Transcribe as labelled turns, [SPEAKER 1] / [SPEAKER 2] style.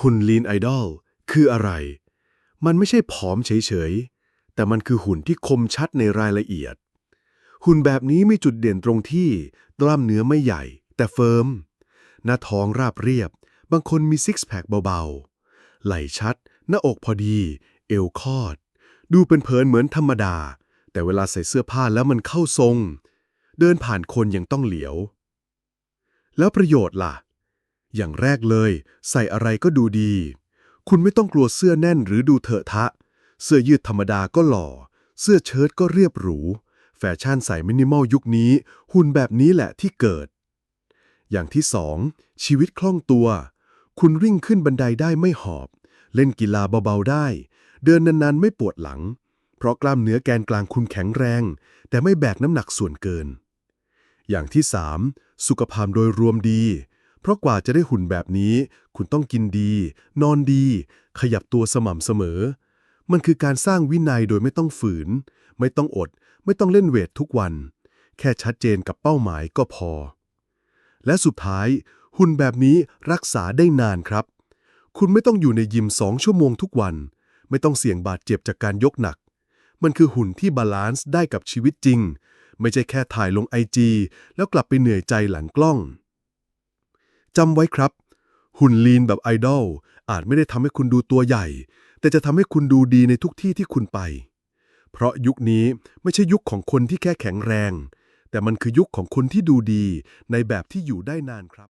[SPEAKER 1] หุ่นลีนไอดอลคืออะไร มันไม่ใช่ผอมเฉยๆ แต่มันคือหุ่นที่คมชัดในรายละเอียด หุ่นแบบนี้มีจุดเด่นตรงที่กล้ามเนื้อไม่ใหญ่ แต่เฟิร์ม หน้าท้องราบเรียบ บางคนมีซิกแพคเบาๆ ไหล่ชัด หน้าอกพอดี เอวคอด ดูเป็นเผินเหมือนธรรมดา แต่เวลาใส่เสื้อผ้าแล้วมันเข้าทรง เดินผ่านคนยังต้องเหลียว แล้วประโยชน์ล่ะ อย่างแรกเลย ใส่อะไรก็ดูดี คุณไม่ต้องกลัวเสื้อแน่นหรือดูเถอะทะ เสื้อยืดธรรมดาก็หล่อ เสื้อเชิ้ตก็เรียบหรู แฟชั่นใส่มินิมอลยุคนี้ หุ่นแบบนี้แหละที่เกิด อย่างที่สองชีวิตคล่องตัว คุณวิ่งขึ้นบันไดได้ไม่หอบ เล่นกีฬาเบาๆได้ เดินนานๆไม่ปวดหลัง เพราะกล้ามเนื้อแกนกลางคุณแข็งแรง แต่ไม่แบกน้ำหนักส่วนเกิน อย่างที่สามสุขภาพโดยรวมดี เพราะกว่าจะได้หุ่นแบบนี้ คุณต้องกินดี นอนดี ขยับตัวสม่ำเสมอ มันคือการสร้างวินัยโดยไม่ต้องฝืน ไม่ต้องอด ไม่ต้องเล่นเวททุกวัน แค่ชัดเจนกับเป้าหมายก็พอ และสุดท้าย หุ่นแบบนี้รักษาได้นานครับ คุณไม่ต้องอยู่ในยิมสองชั่วโมงทุกวัน ไม่ต้องเสี่ยงบาดเจ็บจากการยกหนัก มันคือหุ่นที่บาลานซ์ได้กับชีวิตจริง ไม่ใช่แค่ถ่ายลงไอจีแล้วกลับไปเหนื่อยใจหลังกล้อง จำไว้ครับ หุ่นลีนแบบไอดอลอาจไม่ได้ทำให้คุณดูตัวใหญ่ แต่จะทำให้คุณดูดีในทุกที่ที่คุณไป เพราะยุคนี้ไม่ใช่ยุคของคนที่แค่แข็งแรง แต่มันคือยุคของคนที่ดูดีในแบบที่อยู่ได้นานครับ